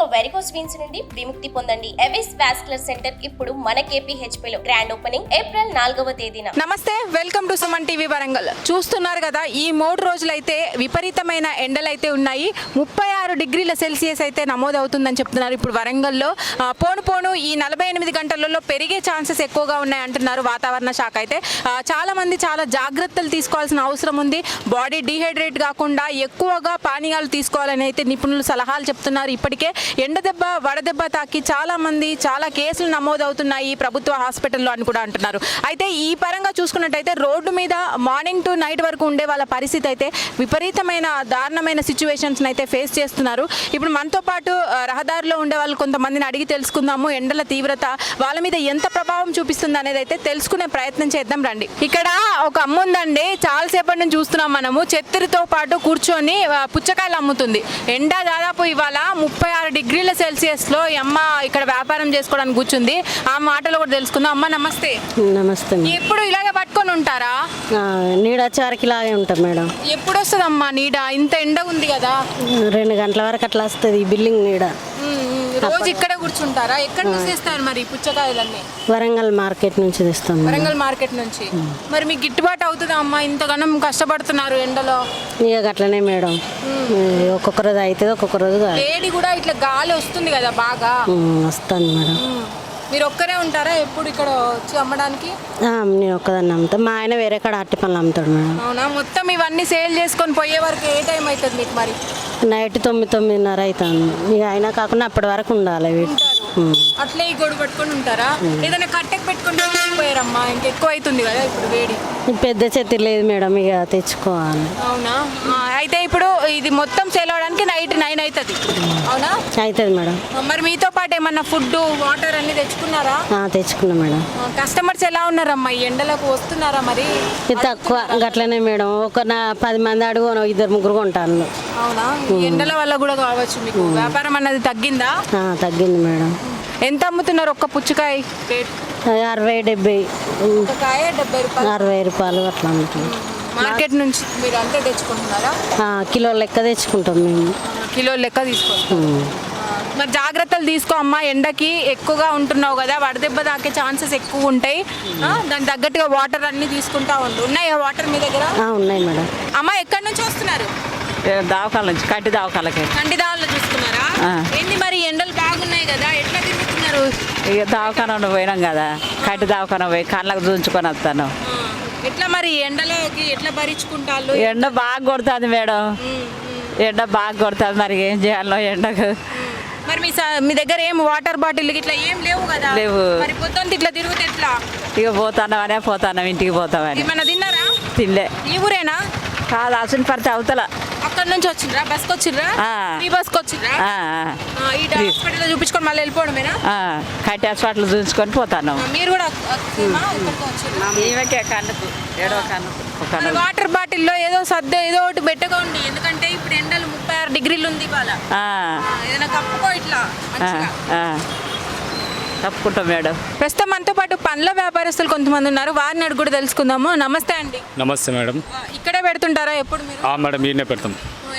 ఇక varicose veins నుండి విముక్తి పొందండి. ఎవిస్ వాస్కులర్ సెంటర్ ఇప్పుడు మన KPHP లో గ్రాండ్ ఓపెనింగ్ ఏప్రిల్ నాలుగవ తేదీన. నమస్తే welcome to Suman TV Warangal. చూస్తున్నారు కదా ఈ మూడు రోజులైతే విపరీతమైన ఎండలైతే ఉన్నాయి. ముప్పై ఆరు డిగ్రీల సెల్సియస్ అయితే నమోదవుతుందని చెప్తున్నారు ఇప్పుడు వరంగల్లో. పోను పోను ఈ నలభై ఎనిమిది గంటలలో పెరిగే ఛాన్సెస్ ఎక్కువగా ఉన్నాయి అంటున్నారు వాతావరణ శాఖ అయితే. చాలామంది చాలా మంది చాలా జాగ్రత్తలు తీసుకోవాల్సిన అవసరం ఉంది. బాడీ డీహైడ్రేట్ కాకుండా ఎక్కువగా పానీయాలు తీసుకోవాలని అయితే నిపుణులు సలహాలు చెప్తున్నారు. ఇప్పటికే ఎండ దెబ్బ వడదెబ్బ తాకి చాలా మంది చాలా కేసులు నమోదవుతున్నాయి ప్రభుత్వ హాస్పిటల్లో అని కూడా అంటున్నారు. అయితే ఈ పరంగా చూసుకున్నట్టయితే రోడ్డు మీద మార్నింగ్ టు నైట్ వరకు ఉండే వాళ్ళ పరిస్థితి అయితే విపరీతమైన దారుణమైన సిచ్యువేషన్స్ని అయితే ఫేస్ చేస్తున్నారు. ఇప్పుడు మనతో పాటు రహదారిలో ఉండే వాళ్ళు కొంతమందిని అడిగి తెలుసుకుందాము. ఎండల తీవ్రత వాళ్ళ మీద ఎంత ప్రభావం చూపిస్తుంది అనేది అయితే తెలుసుకునే ప్రయత్నం చేద్దాం రండి. ఇక్కడ ఒక అమ్మ ఉందండి. చాలాసేపటి నుంచి చూస్తున్నాం మనము. చెత్తరితో పాటు కూర్చొని పుచ్చకాయలు అమ్ముతుంది. ఎండ దాదాపు ఇవాళ ముప్పై ఆరు డిగ్రీల సెల్సియస్లో ఈ అమ్మ ఇక్కడ వ్యాపారం చేసుకోవడానికి కూర్చుంది. ఆ మాటలు కూడా తెలుసుకుందాం. అమ్మ నమస్తే. నమస్తే. ఎప్పుడు ఇలాగే పట్టుకొని ఉంటారా? నీడ చారికి లాగే ఉంటాం మేడం. ఎప్పుడు వస్తుందమ్మా నీడ? ఇంత ఎండ ఉంది కదా. రెండు గంటల వరకు అట్లా వస్తుంది ఈ బిల్డింగ్ నీడ. రోజు ఇక్కడే కూర్చుంటారా? ఎక్కడ తీసేస్తారు మరి ఈ పుచ్చకాయలన్నీ? వరంగల్ మార్కెట్ నుంచి తెస్తాం వరంగల్ మార్కెట్ నుంచి. మరి మీకు గిట్టుబాటు అవుతుందా అమ్మా? ఇంతగానం కష్టపడుతున్నారు ఎండలో. ఇక అట్లనే మేడం. ఒక్కొక్క రోజు అవుతుంది ఒక్కొక్క రోజు వేడి కూడా ఇట్లా గాలి వస్తుంది కదా బాగా. వస్తాను మేడం. మీరు ఒక్కరే ఉంటారా ఎప్పుడు ఇక్కడ వచ్చి అమ్మడానికి? నేను ఒక్కదాన్ని అమ్ముతా. మా ఆయన వేరే కాడ అట్టి పనులు అమ్ముతాడు మేడం. అవునా? మొత్తం ఇవన్నీ సేల్ చేసుకొని పోయే వరకు ఏ టైం అవుతుంది మీకు మరి? నైట్ తొమ్మిది తొమ్మిదిన్నర అవుతుంది. ఇక అయినా కాకుండా అప్పటి వరకు ఉండాలి వీటి. అట్లే ఈ గొడుగు పెట్టుకొని ఉంటారా? ఏదైనా కట్టెకి పెట్టుకొని పోయారమ్మా ఇంకెక్కువ అవుతుంది కదా ఇప్పుడు వేడి? పెద్ద చెత్త లేదు మేడం ఇక తెచ్చుకోవాలి. అవునా? ఆ, అయితే ఇప్పుడు ఇది మొత్తం సేల్ అవడానికి నైట్ నైన్ అవుతుంది అవునా? అవుతుంది మేడం. మరి మీతో పాటు ఏమన్నా ఫుడ్ వాటర్ అన్ని తెచ్చుకున్నారా? ఆ, తెచ్చుకున్నా మేడం. ఆ, కస్టమర్స్ ఎలా ఉన్నారమ్మా? ఈ ఎండలకు వస్తున్నారా మరి? ఇది తక్కువ గట్లనే మేడం. ఒక నా పది మంది అడుగు ఇద్దరు ముగ్గురు కొంటాను అవునా? ఈ ఎండల వల్ల కూడా కావచ్చు మీకు. వ్యాపారం అన్నది తగ్గిందా? తగ్గింది మేడం. ఎంత అమ్ముతున్నారు ఒక్క పుచ్చకాయ? రేట్ అరవై డెబ్బై. అరవై రూపాయలు అట్లా ఉంటుంది మార్కెట్ నుంచి మీరు అంతే తెచ్చుకుంటున్నారా? ఆ, కిలో లెక్క తెచ్చుకుంటాం మేము. కిలో లెక్క తీసుకోండి ఉమ్. మరి జాగ్రత్తలు తీసుకో అమ్మా ఎండకి ఎక్కువగా ఉంటున్నావు కదా వడదెబ్బ తాకే ఛాన్సెస్ ఎక్కువ ఉంటాయి. ఆ, దానికి తగ్గట్టుగా వాటర్ అన్ని తీసుకుంటా ఉండు. ఉన్నాయా వాటర్ మీ దగ్గర? ఆ, ఉన్నాయి మేడం. అమ్మ ఎక్కడి నుంచి వస్తున్నారు? దావకాల నుంచి కట్టి దావకాలకి. కంటిదావుల్లో చూస్తున్నారా ఆ. ఏంటి మరి ఎండలు బాగున్నాయి కదా ఎట్లా తిరుగుతున్నారు ఇక దవాఖాన పోయినాం కదా. కట్టి దవాఖాన పోయి కళ్ళకు చూంచుకొని వస్తాను. ఎట్లా మరి ఎండలోకి ఎట్లా భరించుకుంటారు ఎండ బాగా కొడుతుంది మేడం. ఎండ బాగా కొడుతుంది మరి ఏం చేయాలో ఎండకు. మరి మీ మీ దగ్గర ఏం వాటర్ బాటిల్ ఇట్లా ఏం లేవు కదా? లేవు. మరి పొద్దున్న ఇట్లా తిరిగితే ఎట్లా? ఇక పోతానమనే పోతాను ఇంటికి పోతామని. ఏమన్నా తిన్నారా? తినలే. ఈ ఊరేనా? కాదు అసలు పడితే అవతల. అక్కడ నుంచి వచ్చిండ్రా? బస్కి వచ్చిండ్రా? ఆ. ఈ బస్కి వచ్చిండ్రా? ఈ హాస్పిటల్లో చూపించుకొని మళ్ళీ వెళ్ళిపోవడమేనా? కట్టి హాస్పిటల్ చూసుకొని పోతాను. మీరు కూడా? ఈమెకే కన్నుకు ఏడో కన్నుకు. వాటర్ బాటిల్లో ఏదో సర్ద ఏదో ఒకటి పెట్టుకోండి ఎందుకంటే ఇప్పుడు ఎండలు ముప్పై ఆరు డిగ్రీలు ఉంది ఇవాళ. ఏదైనా కప్పుకో ఇట్లా తప్పుకుంటాం మేడం. ప్రస్తుతం మనతో పాటు పండ్ల వ్యాపారస్తులు కొంతమంది ఉన్నారు. వారిని అడిగి కూడా తెలుసుకుందాము. నమస్తే అండి. నమస్తే మేడం. ఇక్కడే పెడుతుంటారా? ఎప్పుడు మీరు? ఆ మేడం ఈయనే పెడతాం.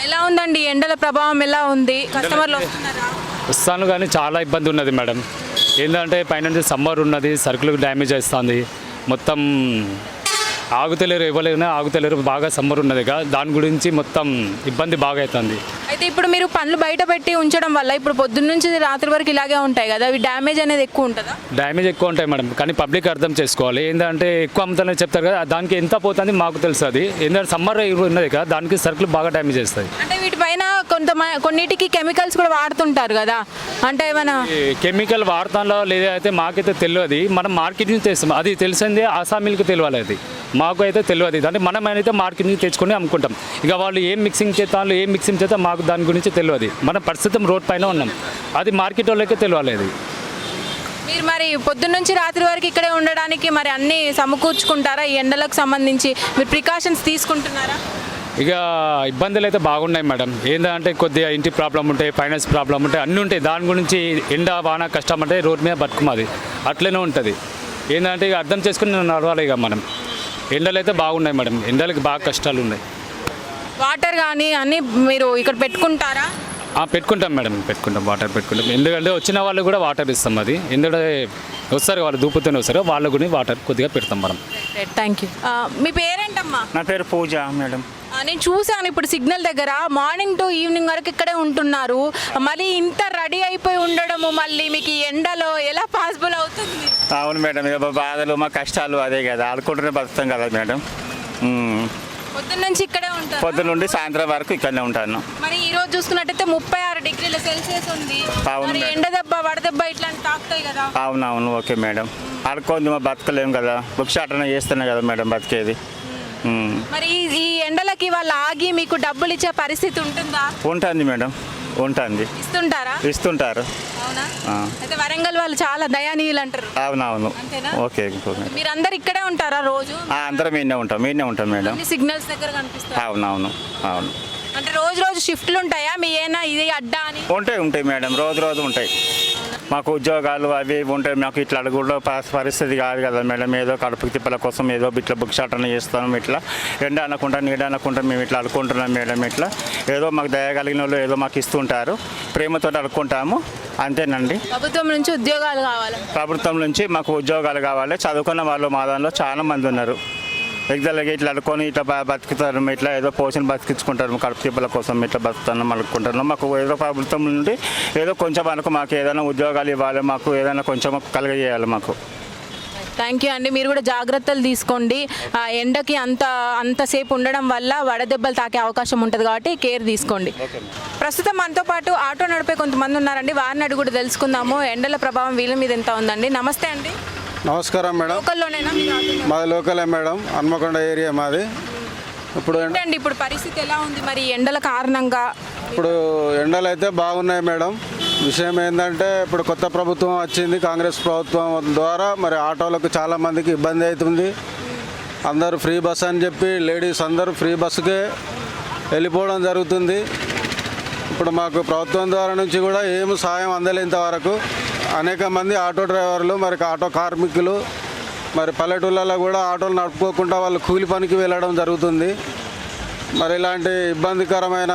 ఎలా ఉందండి? ఎండల ప్రభావం ఎలా ఉంది? కస్టమర్లు వస్తున్నారా? వస్తాను కానీ చాలా ఇబ్బంది ఉన్నది మేడం. ఏంటంటే పైన సమ్మర్ ఉన్నది సరుకులు డ్యామేజ్ అవుతుంది మొత్తం ఆగుతలేరు ఇవ్వలేరు ఆగుతలేరు. బాగా సమ్మర్ ఉన్నది కదా దాని గురించి మొత్తం ఇబ్బంది బాగా అవుతుంది. అయితే ఇప్పుడు మీరు పండ్లు బయట పెట్టి ఉంచడం వల్ల ఇప్పుడు పొద్దున్న నుంచి రాత్రి వరకు ఇలాగే ఉంటాయి కదా? అవి డ్యామేజ్ అనేది ఎక్కువ ఉంటుందా? డ్యామేజ్ ఎక్కువ ఉంటాయి మేడం. కానీ పబ్లిక్ అర్థం చేసుకోవాలి. ఏంటంటే ఎక్కువ అమ్ముతానని చెప్తారు కదా దానికి ఎంత పోతుంది మాకు తెలుసు అది. ఏంటంటే సమ్మర్ ఉన్నది కదా దానికి సరుకులు బాగా డ్యామేజ్ చేస్తాయి. అంటే వీటిపైన కొంత కొన్నిటికి కెమికల్స్ కూడా వాడుతుంటారు కదా. అంటే ఏమైనా కెమికల్ వాడతాలో లేదా అయితే మాకైతే తెలియదు. మనం మార్కెట్ నుంచి తెస్తాం అది తెలిసిందే ఆసామీలకు తెలియాలి అది. మాకు అయితే తెలియదు. అంటే మనం అయితే మార్కెట్ నుంచి తెచ్చుకొని అమ్ముకుంటాం. ఇక వాళ్ళు ఏం మిక్సింగ్ చేస్తాను ఏం మిక్సింగ్ చేస్తా మాకు దాని గురించి తెలియదు. మనం ప్రస్తుతం రోడ్ పైన ఉన్నాం. అది మార్కెట్ వాళ్ళకే తెలియాలి అది. మీరు మరి పొద్దున్న నుంచి రాత్రి వరకు ఇక్కడే ఉండడానికి మరి అన్ని సమకూర్చుకుంటారా? ఈ ఎండలకు సంబంధించి మీరు ప్రికాషన్స్ తీసుకుంటున్నారా? ఇక ఇబ్బందులు అయితే బాగున్నాయి మేడం. ఏంటంటే కొద్దిగా ఇంటి ప్రాబ్లం ఉంటాయి ఫైనాన్స్ ప్రాబ్లం ఉంటాయి అన్నీ ఉంటాయి. దాని గురించి ఎండ వాన కష్టం అంటే రోడ్ మీద బతుకుమాది. అట్లనే ఉంటుంది. ఏంటంటే ఇక అర్థం చేసుకుని నడవాలి ఇక మనం. ఎండలు అయితే బాగున్నాయి మేడం. ఎండలకి బాగా కష్టాలు ఉన్నాయి వాటర్ కానీ అన్నీ మీరు ఇక్కడ పెట్టుకుంటారా? ఆ, పెట్టుకుంటాం మేడం. పెట్టుకుంటాం. వాటర్ పెట్టుకుంటాం. ఎందుకంటే వచ్చిన వాళ్ళు కూడా వాటర్ ఇస్తాం అది. ఎందుకంటే వస్తారు వాళ్ళు దూపుతూనే వస్తారు. వాళ్ళకు కూడా వాటర్ కొద్దిగా పెడతాం మనం. థ్యాంక్ యూ మీ పేరేంటమ్మా? నా పేరు పూజ మేడం. నేను చూశాను ఇప్పుడు సిగ్నల్ దగ్గర. మార్నింగ్ టు ఈవినింగ్ వరకు ఇక్కడే ఉంటున్నారు. మళ్ళీ ఇంత రెడీ అయిపోయి ఉండడము మళ్ళీ మీకు ఎండలో ఎలా పాసిబుల్ అవుతుంది? అవును మేడం ఇక బాధలు మా కష్టాలు అదే కదా. ఆడుకుంటూనే బతుకుతాం కదా మేడం. పొద్దున్న నుంచి ఇక్కడే ఉంటారు? పొద్దున్న నుండి సాయంత్రం వరకు ఇక్కడనే ఉంటాను. మరి ఈ రోజు చూసుకున్నట్టయితే ముప్పై ఆరు డిగ్రీల సెల్సియస్ ఉంది. అవును మరి మేడం. ఎండ దెబ్బ వడదెబ్బ ఇట్లాంటి తాకుతాయి కదా. అవునవును ఓకే మేడం. ఆడుకోండి మా బతకలేం కదా. భిక్షాటన చేస్తేనే కదా మేడం బతికేది. మరి ఈ- ఎండలకి వాళ్ళు ఆగి మీకు డబ్బులు ఇచ్చే పరిస్థితి ఉంటుందా? ఉంటుంది మేడం. ఉంటుంది. ఇస్తుంటారా? ఇస్తుంటారు. అవునా. అయితే వరంగల్ వాళ్ళు చాలా దయానీయులు అంటారు అవునవును? ఓకే. మీరందరు ఇక్కడే ఉంటారా రోజు? అందరం ఈయనే ఉంటాం ఈయనే ఉంటాం మేడం. సిగ్నల్స్ దగ్గర కనిపిస్తారు అవునవును అవును. అంటే రోజు రోజు షిఫ్ట్లు ఉంటాయా? మీ ఏనా ఇది అడ్డా అని? ఉంటాయి ఉంటాయి మేడం. రోజు రోజు ఉంటాయి. మాకు ఉద్యోగాలు అవి ఉంటాయి మాకు ఇట్లా అడుగులో పరిస్థితి కాదు కదా మేడం. ఏదో కడుపు తిప్పల కోసం ఏదో ఇట్లా బుక్షాటన చేస్తాం ఇట్లా. ఎండ అనకుండా నీడ అనకుండా మేము ఇట్లా అనుకుంటున్నాం మేడం ఇట్లా. ఏదో మాకు దయ కలిగిన వాళ్ళు ఏదో మాకు ఇస్తుంటారు. ప్రేమతో అనుకుంటాము అంతేనండి. ప్రభుత్వం నుంచి ఉద్యోగాలు కావాలి? ప్రభుత్వం నుంచి మాకు ఉద్యోగాలు కావాలి. చదువుకున్న వాళ్ళు మా దానిలో చాలా మంది ఉన్నారు. ఎగ్జాల్గా ఇట్లా అనుకొని ఇట్లా బతుకుతారు ఇట్లా ఏదో పోషన్ బతికించుకుంటారు కడుపు తిప్పల కోసం ఇట్లా బతుకుతాను అనుకుంటాను మాకు ఏదో ప్రభుత్వం నుండి ఏదో కొంచెం అనుకో మాకు ఏదైనా ఉద్యోగాలు ఇవ్వాలి మాకు ఏదైనా కొంచెం కలగజేయాలి మాకు. థ్యాంక్ యూ అండి. మీరు కూడా జాగ్రత్తలు తీసుకోండి. ఆ ఎండకి అంత అంతసేపు ఉండడం వల్ల వడదెబ్బలు తాకే అవకాశం ఉంటుంది కాబట్టి కేర్ తీసుకోండి. ప్రస్తుతం మనతో పాటు ఆటో నడిపే కొంతమంది ఉన్నారండి. వారిని అడిగి కూడా తెలుసుకుందాము. ఎండల ప్రభావం వీళ్ళ మీద ఎంత ఉందండి? నమస్తే అండి. నమస్కారం మేడం. మాది లోకలే మేడం. హన్మకొండ ఏరియా మాది. ఇప్పుడు ఇప్పుడు పరిస్థితి ఎలా ఉంది మరి ఎండల కారణంగా? ఇప్పుడు ఎండలు అయితే బాగున్నాయి మేడం. విషయం ఏంటంటే ఇప్పుడు కొత్త ప్రభుత్వం వచ్చింది కాంగ్రెస్ ప్రభుత్వం ద్వారా. మరి ఆటోలకు చాలా మందికి ఇబ్బంది అవుతుంది. అందరూ ఫ్రీ బస్ అని చెప్పి లేడీస్ అందరూ ఫ్రీ బస్సుకే వెళ్ళిపోవడం జరుగుతుంది. ఇప్పుడు మాకు ప్రభుత్వం ద్వారా నుంచి కూడా ఏమి సాయం అందలేంత వరకు అనేక మంది ఆటో డ్రైవర్లు మరి ఆటో కార్మికులు మరి పల్లెటూళ్ళలో కూడా ఆటోలు నడుపుకోకుండా వాళ్ళు కూలి పనికి వెళ్ళడం జరుగుతుంది. మరి ఇలాంటి ఇబ్బందికరమైన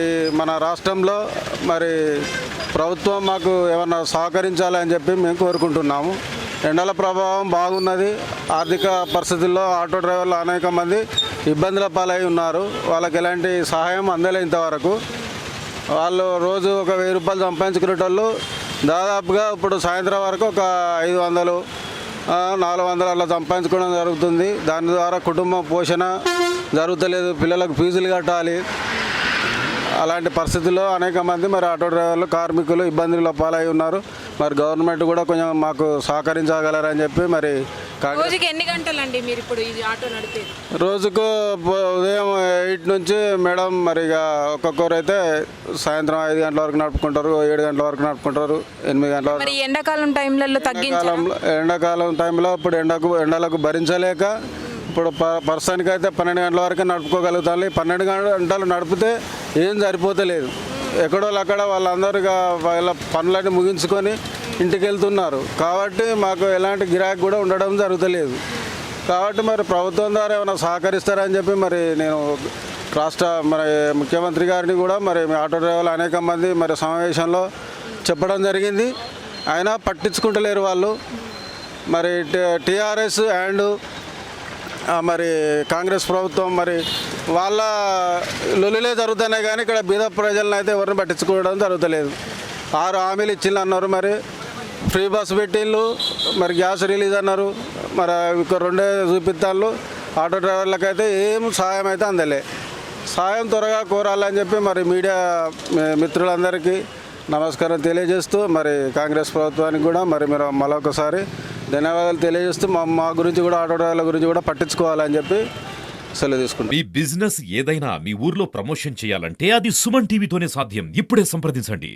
ఈ మన రాష్ట్రంలో మరి ప్రభుత్వం మాకు ఏమన్నా సహకరించాలని చెప్పి మేము కోరుకుంటున్నాము. ఎండల ప్రభావం బాగున్నది. ఆర్థిక పరిస్థితుల్లో ఆటో డ్రైవర్లు అనేక మంది ఇబ్బందుల పాలై ఉన్నారు. వాళ్ళకి ఎలాంటి సహాయం అందలే ఇంతవరకు. వాళ్ళు రోజు ఒక వెయ్యి రూపాయలు సంపాదించుకునేటోళ్ళు దాదాపుగా ఇప్పుడు సాయంత్రం వరకు ఒక ఐదు వందలు నాలుగు వందలు అలా సంపాదించుకోవడం జరుగుతుంది. దాని ద్వారా కుటుంబం పోషణ జరుగుతలేదు పిల్లలకు ఫీజులు కట్టాలి. అలాంటి పరిస్థితుల్లో అనేక మంది మరి ఆటో డ్రైవర్లు కార్మికులు ఇబ్బందుల పాలై ఉన్నారు. మరి గవర్నమెంట్ కూడా కొంచెం మాకు సహకరించగలరని చెప్పి మరి రోజుకి ఎన్ని గంటలండి మీరు ఇప్పుడు ఇది ఆటో నడిపేది? రోజుకు ఉదయం ఎయిట్ నుంచి మేడం మరి ఇక ఒక్కొక్కరు అయితే సాయంత్రం ఐదు గంటల వరకు నడుపుకుంటారు ఏడు గంటల వరకు నడుపుకుంటారు ఎనిమిది గంటల వరకు ఎండాకాలం టైంలలో తగ్గించాలి ఎండాకాలంలో ఎండాకాలం టైంలో ఇప్పుడు ఎండకు ఎండలకు భరించలేక ఇప్పుడు ప- పర్సన్కి అయితే పన్నెండు గంటల వరకు నడుపుకోగలుగుతాను పన్నెండు గంటలు నడిపితే ఏం సరిపోతలేదు. ఎక్కడో అక్కడ వాళ్ళందరూ వాళ్ళ పనులన్నీ ముగించుకొని ఇంటికి వెళ్తున్నారు కాబట్టి మాకు ఎలాంటి గిరాకీ కూడా ఉండడం జరుగుతలేదు. కాబట్టి మరి ప్రభుత్వం ద్వారా ఏమైనా సహకరిస్తారని చెప్పి మరి నేను రాష్ట్ర మరి ముఖ్యమంత్రి గారిని కూడా మరి ఆటో డ్రైవర్లు అనేక మంది మరి సమావేశంలో చెప్పడం జరిగింది. అయినా పట్టించుకుంటలేరు వాళ్ళు. మరి టీఆర్ఎస్ అండ్ మరి కాంగ్రెస్ ప్రభుత్వం మరి వాళ్ళ లొల్లిలే జరుగుతున్నాయి కానీ ఇక్కడ బీద ప్రజలను అయితే ఎవరిని పట్టించుకోవడం జరుగుతలేదు. ఆరు హామీలు ఇచ్చిందన్నారు అన్నారు మరి. ఫ్రీ బస్ పెట్టిళ్ళు మరి గ్యాస్ రిలీజ్ అన్నారు. మరి ఇక రెండే చూపిస్తాళ్ళు ఆటో డ్రైవర్లకైతే ఏం సాయం అయితే అందలే. సాయం త్వరగా కోరాలని చెప్పి మరి మీడియా మిత్రులందరికీ నమస్కారం తెలియజేస్తూ మరి కాంగ్రెస్ ప్రభుత్వానికి కూడా మరి మీరు మరొకసారి ధన్యవాదాలు తెలియజేస్తూ మా మా గురించి కూడా ఆటో డ్రైవర్ల గురించి కూడా పట్టించుకోవాలని చెప్పి సెలవు తీసుకుంటాం మీ బిజినెస్ ఏదైనా మీ ఊర్లో ప్రమోషన్ చేయాలంటే అది సుమన్ టీవీతోనే సాధ్యం. ఇప్పుడే సంప్రదించండి.